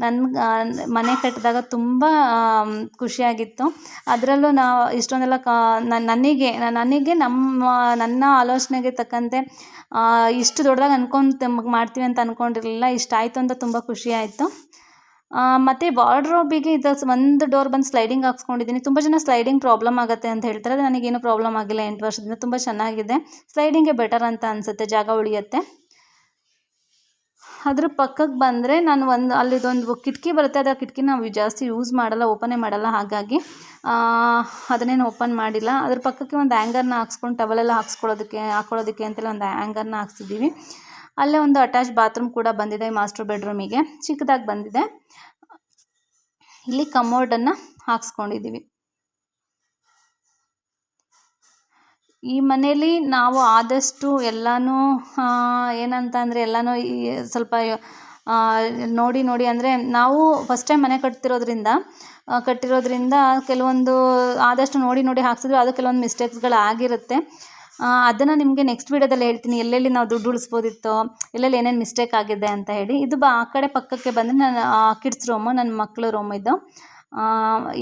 ನನ್ನ ಮನೆ ಕಟ್ಟಿದಾಗ ತುಂಬ ಖುಷಿಯಾಗಿತ್ತು. ಅದರಲ್ಲೂ ನಾವು ಇಷ್ಟೊಂದೆಲ್ಲ ಕಾ ನನಗೆ ನನಗೆ ನಮ್ಮ, ನನ್ನ ಆಲೋಚನೆಗೆ ತಕ್ಕಂತೆ ಇಷ್ಟು ದೊಡ್ಡದಾಗಿ ಅಂದ್ಕೊಂಡು ಮಾಡ್ತೀವಿ ಅಂತ ಅಂದ್ಕೊಂಡಿರಲಿಲ್ಲ ಇಷ್ಟು ಆಯಿತು ಅಂತ ತುಂಬ ಖುಷಿ ಆಯಿತು. ಮತ್ತು ವಾರ್ಡ್ರೋಬಿಗೆ ಇದು ಒಂದು ಡೋರ್ ಬಂದು ಸ್ಲೈಡಿಂಗ್ ಹಾಕ್ಸ್ಕೊಂಡಿದ್ದೀನಿ. ತುಂಬ ಜನ ಸ್ಲೈಡಿಂಗ್ ಪ್ರಾಬ್ಲಮ್ ಆಗುತ್ತೆ ಅಂತ ಹೇಳ್ತಾರೆ. ಅದು ನನಗೇನು ಪ್ರಾಬ್ಲಮ್ ಆಗಿಲ್ಲ. ಎಂಟು ವರ್ಷದಿಂದ ತುಂಬ ಚೆನ್ನಾಗಿದೆ. ಸ್ಲೈಡಿಂಗೇ ಬೆಟರ್ ಅಂತ ಅನಿಸುತ್ತೆ. ಜಾಗ ಉಳಿಯುತ್ತೆ. ಅದ್ರ ಪಕ್ಕಕ್ಕೆ ಬಂದರೆ ನಾನು ಒಂದು ಅಲ್ಲಿದೊಂದು ಕಿಟಕಿ ಬರುತ್ತೆ. ಅದು ಆ ಕಿಟಕಿ ನಾವು ಜಾಸ್ತಿ ಯೂಸ್ ಮಾಡಲ್ಲ, ಓಪನೇ ಮಾಡಲ್ಲ. ಹಾಗಾಗಿ ಅದನ್ನೇನು ಓಪನ್ ಮಾಡಿಲ್ಲ. ಅದ್ರ ಪಕ್ಕಕ್ಕೆ ಒಂದು ಆ್ಯಂಗರ್ನ ಹಾಕ್ಸ್ಕೊಂಡು ಟವಲೆಲ್ಲ ಹಾಕ್ಸ್ಕೊಳ್ಳೋದಕ್ಕೆ, ಹಾಕ್ಕೊಳ್ಳೋದಕ್ಕೆ ಅಂತೆಲ್ಲ ಒಂದು ಆ್ಯಂಗರ್ನ ಹಾಕ್ಸಿದ್ದೀವಿ. ಅಲ್ಲೇ ಒಂದು ಅಟ್ಯಾಚ್ ಬಾತ್ರೂಮ್ ಕೂಡ ಬಂದಿದೆ ಮಾಸ್ಟರ್ ಬೆಡ್ರೂಮಿಗೆ ಚಿಕ್ಕದಾಗಿ ಬಂದಿದೆ. ಇಲ್ಲಿ ಕಮೋಡನ್ನು ಹಾಕ್ಸ್ಕೊಂಡಿದ್ದೀವಿ ಈ ಮನೆಯಲ್ಲಿ ನಾವು ಆದಷ್ಟು ಎಲ್ಲನೂ ಏನಂತ ಅಂದರೆ ಎಲ್ಲನೂ ಸ್ವಲ್ಪ ನೋಡಿ ನೋಡಿ ಅಂದರೆ ನಾವು ಫಸ್ಟ್ ಟೈಮ್ ಮನೆ ಕಟ್ತಿರೋದ್ರಿಂದ ಕಟ್ಟಿರೋದ್ರಿಂದ ಕೆಲವೊಂದು ಆದಷ್ಟು ನೋಡಿ ನೋಡಿ ಹಾಕ್ಸಿದ್ರು ಅದು ಕೆಲವೊಂದು ಮಿಸ್ಟೇಕ್ಸ್ಗಳು ಆಗಿರುತ್ತೆ ಅದನ್ನು ನಿಮಗೆ ನೆಕ್ಸ್ಟ್ ವೀಡಿಯೋದಲ್ಲಿ ಹೇಳ್ತೀನಿ. ಎಲ್ಲೆಲ್ಲಿ ನಾವು ದುಡ್ಡು ಉಳಿಸ್ಬೋದಿತ್ತು, ಎಲ್ಲೆಲ್ಲಿ ಏನೇನು ಮಿಸ್ಟೇಕ್ ಆಗಿದೆ ಅಂತ ಹೇಳಿ. ಇದು ಆ ಕಡೆ ಪಕ್ಕಕ್ಕೆ ಬಂದರೆ ನನ್ನ ಕಿಡ್ಸ್ ರೂಮು ನನ್ನ ಮಕ್ಕಳ ರೂಮ್ ಇದು.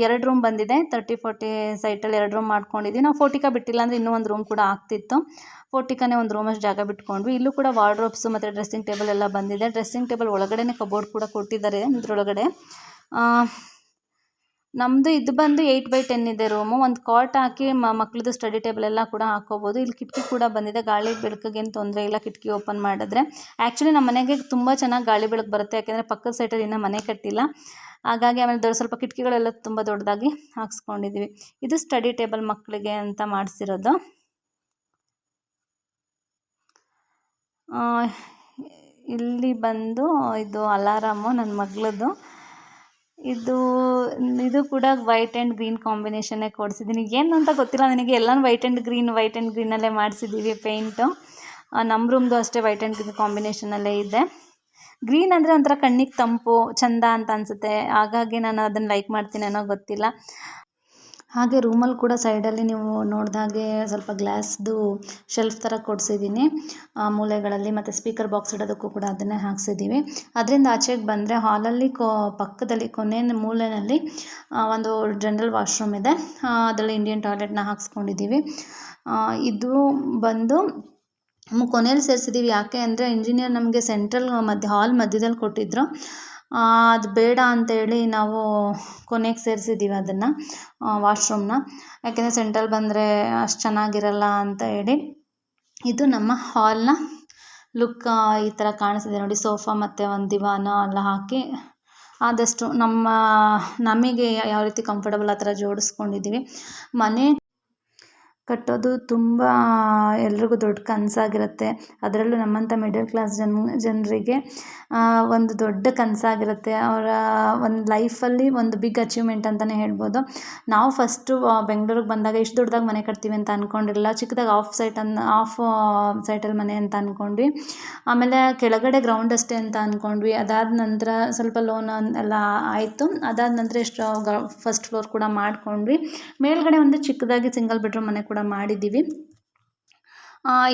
ಎರಡು ರೂಮ್ ಬಂದಿದೆ. ತರ್ಟಿ ಫೋರ್ಟಿ ಸೈಟಲ್ಲಿ ಎರಡು ರೂಮ್ ಮಾಡ್ಕೊಂಡಿದ್ವಿ. ನಾವು ಫೋರ್ಟಿಕಾ ಬಿಟ್ಟಿಲ್ಲ ಅಂದರೆ ಇನ್ನೂ ಒಂದು ರೂಮ್ ಕೂಡ ಆಗ್ತಿತ್ತು. ಫೋರ್ಟಿಕಾನೇ ಒಂದು ರೂಮಷ್ಟು ಜಾಗ ಬಿಟ್ಕೊಂಡ್ವಿ. ಇಲ್ಲೂ ಕೂಡ ವಾರ್ಡ್ರೋಬ್ಸು ಮತ್ತು ಡ್ರೆಸ್ಸಿಂಗ್ ಟೇಬಲ್ ಎಲ್ಲ ಬಂದಿದೆ. ಡ್ರೆಸ್ಸಿಂಗ್ ಟೇಬಲ್ ಒಳಗಡೆನೇ ಕಬೋರ್ಡ್ ಕೂಡ ಕೊಟ್ಟಿದ್ದಾರೆ ಇದರೊಳಗಡೆ. ನಮ್ಮದು ಇದು ಬಂದು ಏಯ್ಟ್ ಬೈ ಟೆನ್ ಇದೆ ರೂಮು ಒಂದು ಕಾಟ್ ಹಾಕಿ ಮಕ್ಳದ್ದು ಸ್ಟಡಿ ಟೇಬಲ್ ಎಲ್ಲ ಕೂಡ ಹಾಕ್ಕೋಬೋದು ಇಲ್ಲಿ ಕಿಟಕಿ ಕೂಡ ಬಂದಿದೆ. ಗಾಳಿ ಬೆಳಕಿಗೇನು ತೊಂದರೆ ಇಲ್ಲ ಕಿಟಕಿ ಓಪನ್ ಮಾಡಿದ್ರೆ. ಆ್ಯಕ್ಚುಲಿ ನಮ್ಮ ಮನೆಗೆ ತುಂಬ ಚೆನ್ನಾಗಿ ಗಾಳಿ ಬೆಳಕು ಬರುತ್ತೆ. ಯಾಕೆಂದರೆ ಪಕ್ಕದ ಸೈಟಲ್ಲಿ ಇನ್ನೂ ಮನೆ ಕಟ್ಟಿಲ್ಲ. ಹಾಗಾಗಿ ಆಮೇಲೆ ದೊಡ್ಡ ಸ್ವಲ್ಪ ಕಿಟಕಿಗಳೆಲ್ಲ ತುಂಬ ದೊಡ್ಡದಾಗಿ ಹಾಕ್ಸ್ಕೊಂಡಿದ್ದೀವಿ ಇದು ಸ್ಟಡಿ ಟೇಬಲ್ ಮಕ್ಕಳಿಗೆ ಅಂತ ಮಾಡಿಸಿರೋದು. ಇಲ್ಲಿ ಬಂದು ಇದು ಅಲಾರಾಮು ನನ್ನ ಮಗಳದ್ದು ಇದು ಇದು ಕೂಡ ವೈಟ್ ಆ್ಯಂಡ್ ಗ್ರೀನ್ ಕಾಂಬಿನೇಷನ್ನೇ ಕೊಡಿಸಿದ್ದೀನಿ. ಏನು ಅಂತ ಗೊತ್ತಿಲ್ಲ ನನಗೆ, ಎಲ್ಲನೂ white and green white and ಗ್ರೀನಲ್ಲೇ ಮಾಡಿಸಿದ್ದೀವಿ ಪೇಂಟು ನಮ್ಮ ರೂಮ್ದು ಅಷ್ಟೇ ವೈಟ್ ಆ್ಯಂಡ್ ಗ್ರೀನ್ ಕಾಂಬಿನೇಷನಲ್ಲೇ ಇದೆ. ಗ್ರೀನ್ ಅಂದರೆ ಒಂಥರ ಕಣ್ಣಿಗೆ ತಂಪು, ಚಂದ ಅಂತ ಅನಿಸುತ್ತೆ. ಹಾಗಾಗಿ ನಾನು ಅದನ್ನು ಲೈಕ್ ಮಾಡ್ತೀನೇನೋ ಗೊತ್ತಿಲ್ಲ. ಹಾಗೆ ರೂಮಲ್ಲಿ ಕೂಡ ಸೈಡಲ್ಲಿ ನೀವು ನೋಡಿದಾಗೆ ಸ್ವಲ್ಪ ಗ್ಲಾಸ್ದು ಶೆಲ್ಫ್ ಥರ ಕೊಡಿಸಿದ್ದೀನಿ. ಮೂಲೆಗಳಲ್ಲಿ ಮತ್ತು ಸ್ಪೀಕರ್ ಬಾಕ್ಸ್ ಇಡೋದಕ್ಕೂ ಕೂಡ ಅದನ್ನೇ ಹಾಕ್ಸಿದ್ದೀವಿ. ಅದರಿಂದ ಆಚೆಗೆ ಬಂದರೆ ಹಾಲಲ್ಲಿ ಕೋ, ಪಕ್ಕದಲ್ಲಿ ಕೊನೆ ಮೂಲೆಯಲ್ಲಿ ಒಂದು ಜನರಲ್ ವಾಶ್ರೂಮ್ ಇದೆ. ಅದರಲ್ಲಿ ಇಂಡಿಯನ್ ಟಾಯ್ಲೆಟ್ನ ಹಾಕ್ಸ್ಕೊಂಡಿದ್ದೀವಿ. ಇದು ಬಂದು ಕೊನೆಯಲ್ಲಿ ಸೇರಿಸಿದ್ದೀವಿ. ಯಾಕೆ ಅಂದರೆ ಇಂಜಿನಿಯರ್ ನಮಗೆ ಸೆಂಟ್ರಲ್ ಮಧ್ಯ, ಹಾಲ್ ಮಧ್ಯದಲ್ಲಿ ಕೊಟ್ಟಿದ್ದರು ಅದು ಬೇಡ ಅಂತೇಳಿ ನಾವು ಕೊನೆಗೆ ಸೇರಿಸಿದ್ದೀವಿ ಅದನ್ನು ವಾಶ್ರೂಮ್ನ ಯಾಕೆಂದರೆ ಸೆಂಟ್ರಲ್ ಬಂದರೆ ಅಷ್ಟು ಚೆನ್ನಾಗಿರಲ್ಲ ಅಂತ ಹೇಳಿ ಇದು ನಮ್ಮ ಹಾಲ್ನ ಲುಕ್ ಈ ಥರ ಕಾಣಿಸಿದೆ ನೋಡಿ. ಸೋಫಾ ಮತ್ತು ಒಂದು ದಿವಾನ ಎಲ್ಲ ಹಾಕಿ ಆದಷ್ಟು ನಮ್ಮ, ನಮಗೆ ಯಾವ ರೀತಿ ಕಂಫರ್ಟಬಲ್ ಆ ಥರ ಜೋಡಿಸ್ಕೊಂಡಿದ್ದೀವಿ ಮನೆ ಕಟ್ಟೋದು ತುಂಬ, ಎಲ್ರಿಗೂ ದೊಡ್ಡ ಕನಸಾಗಿರುತ್ತೆ. ಅದರಲ್ಲೂ ನಮ್ಮಂಥ ಮಿಡಲ್ ಕ್ಲಾಸ್ ಜನ, ಜನರಿಗೆ ಒಂದು ದೊಡ್ಡ ಕನಸಾಗಿರುತ್ತೆ. ಅವರ ಒಂದು ಲೈಫಲ್ಲಿ ಒಂದು ಬಿಗ್ ಅಚೀವ್ಮೆಂಟ್ ಅಂತಲೇ ಹೇಳ್ಬೋದು. ನಾವು ಫಸ್ಟು ಬೆಂಗ್ಳೂರಿಗೆ ಬಂದಾಗ ಇಷ್ಟು ದೊಡ್ಡದಾಗಿ ಮನೆ ಕಟ್ತೀವಿ ಅಂತ ಅಂದ್ಕೊಂಡಿರಲಿಲ್ಲ ಚಿಕ್ಕದಾಗಿ ಆಫ್ ಸೈಟ್ ಅನ್ ಆಫ್ ಸೈಟಲ್ಲಿ ಮನೆ ಅಂತ ಅಂದ್ಕೊಂಡ್ವಿ ಆಮೇಲೆ ಕೆಳಗಡೆ ಗ್ರೌಂಡ್ ಅಷ್ಟೇ ಅಂತ ಅಂದ್ಕೊಂಡ್ವಿ ಅದಾದ ನಂತರ ಸ್ವಲ್ಪ ಲೋನ್ ಎಲ್ಲ ಆಯಿತು. ಅದಾದ ನಂತರ ಎಷ್ಟು ಫಸ್ಟ್ ಫ್ಲೋರ್ ಕೂಡ ಮಾಡಿಕೊಂಡ್ವಿ. ಮೇಲ್ಗಡೆ ಒಂದು ಚಿಕ್ಕದಾಗಿ ಸಿಂಗಲ್ ಬೆಡ್ರೂಮ್ ಮನೆ ಕೂಡ ಮಾಡಿದ್ದೀವಿ.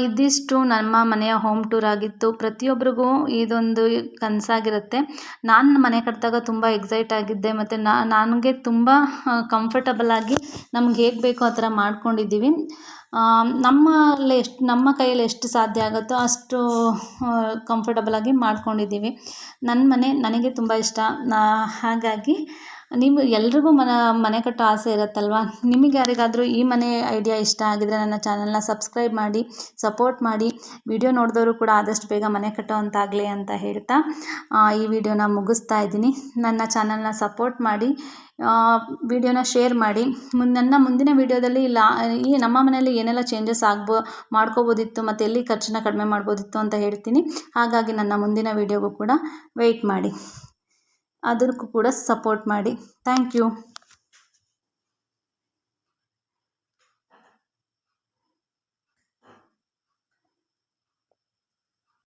ಇದಿಷ್ಟು ನಮ್ಮ ಮನೆಯ ಹೋಮ್ ಟೂರ್ ಆಗಿತ್ತು. ಪ್ರತಿಯೊಬ್ಬರಿಗೂ ಇದೊಂದು ಕನಸಾಗಿರುತ್ತೆ. ನಾನು ಮನೆ ಕಟ್ಟಿದಾಗ ತುಂಬ ಎಕ್ಸೈಟ್ ಆಗಿದ್ದೆ. ಮತ್ತು ನನಗೆ ತುಂಬ ಕಂಫರ್ಟಬಲ್ ಆಗಿ ನಮ್ಗೆ ಹೇಗೆ ಬೇಕೋ ಆ ಥರ ಮಾಡ್ಕೊಂಡಿದ್ದೀವಿ. ನಮ್ಮಲ್ಲಿ ಎಷ್ಟು, ನಮ್ಮ ಕೈಯಲ್ಲಿ ಎಷ್ಟು ಸಾಧ್ಯ ಆಗುತ್ತೋ ಅಷ್ಟು ಕಂಫರ್ಟಬಲ್ ಆಗಿ ಮಾಡ್ಕೊಂಡಿದ್ದೀವಿ. ನನ್ನ ಮನೆ ನನಗೆ ತುಂಬ ಇಷ್ಟ. ನಾ, ಹಾಗಾಗಿ ನೀವು ಎಲ್ರಿಗೂ ಮನ, ಮನೆ ಕಟ್ಟೋ ಆಸೆ ಇರುತ್ತಲ್ವಾ? ನಿಮಗೆ ಯಾರಿಗಾದರೂ ಈ ಮನೆ ಐಡಿಯಾ ಇಷ್ಟ ಆಗಿದ್ರೆ ನನ್ನ ಚಾನಲ್ನ ಸಬ್ಸ್ಕ್ರೈಬ್ ಮಾಡಿ ಸಪೋರ್ಟ್ ಮಾಡಿ. ವಿಡಿಯೋ ನೋಡಿದವರು ಕೂಡ ಆದಷ್ಟು ಬೇಗ ಮನೆ ಕಟ್ಟುವಂತಾಗಲಿ ಅಂತ ಹೇಳ್ತಾ ಈ ವಿಡಿಯೋನ ಮುಗಿಸ್ತಾ ಇದ್ದೀನಿ. ನನ್ನ ಚಾನಲ್ನ ಸಪೋರ್ಟ್ ಮಾಡಿ ವಿಡಿಯೋನ ಶೇರ್ ಮಾಡಿ. ಮುಂದೆ ನನ್ನ ಮುಂದಿನ ವಿಡಿಯೋದಲ್ಲಿ ಇಲ್ಲ ಈ ನಮ್ಮ ಮನೆಯಲ್ಲಿ ಏನೆಲ್ಲ ಚೇಂಜಸ್ ಆಗ್ಬೋ, ಮಾಡ್ಕೋಬೋದಿತ್ತು ಮತ್ತು ಎಲ್ಲಿ ಖರ್ಚನ್ನ ಕಡಿಮೆ ಮಾಡ್ಬೋದಿತ್ತು ಅಂತ ಹೇಳ್ತೀನಿ. ಹಾಗಾಗಿ ನನ್ನ ಮುಂದಿನ ವಿಡಿಯೋಗೂ ಕೂಡ ವೆಯ್ಟ್ ಮಾಡಿ. ಅದಕ್ಕೂ ಕೂಡ ಸಪೋರ್ಟ್ ಮಾಡಿ. Thank you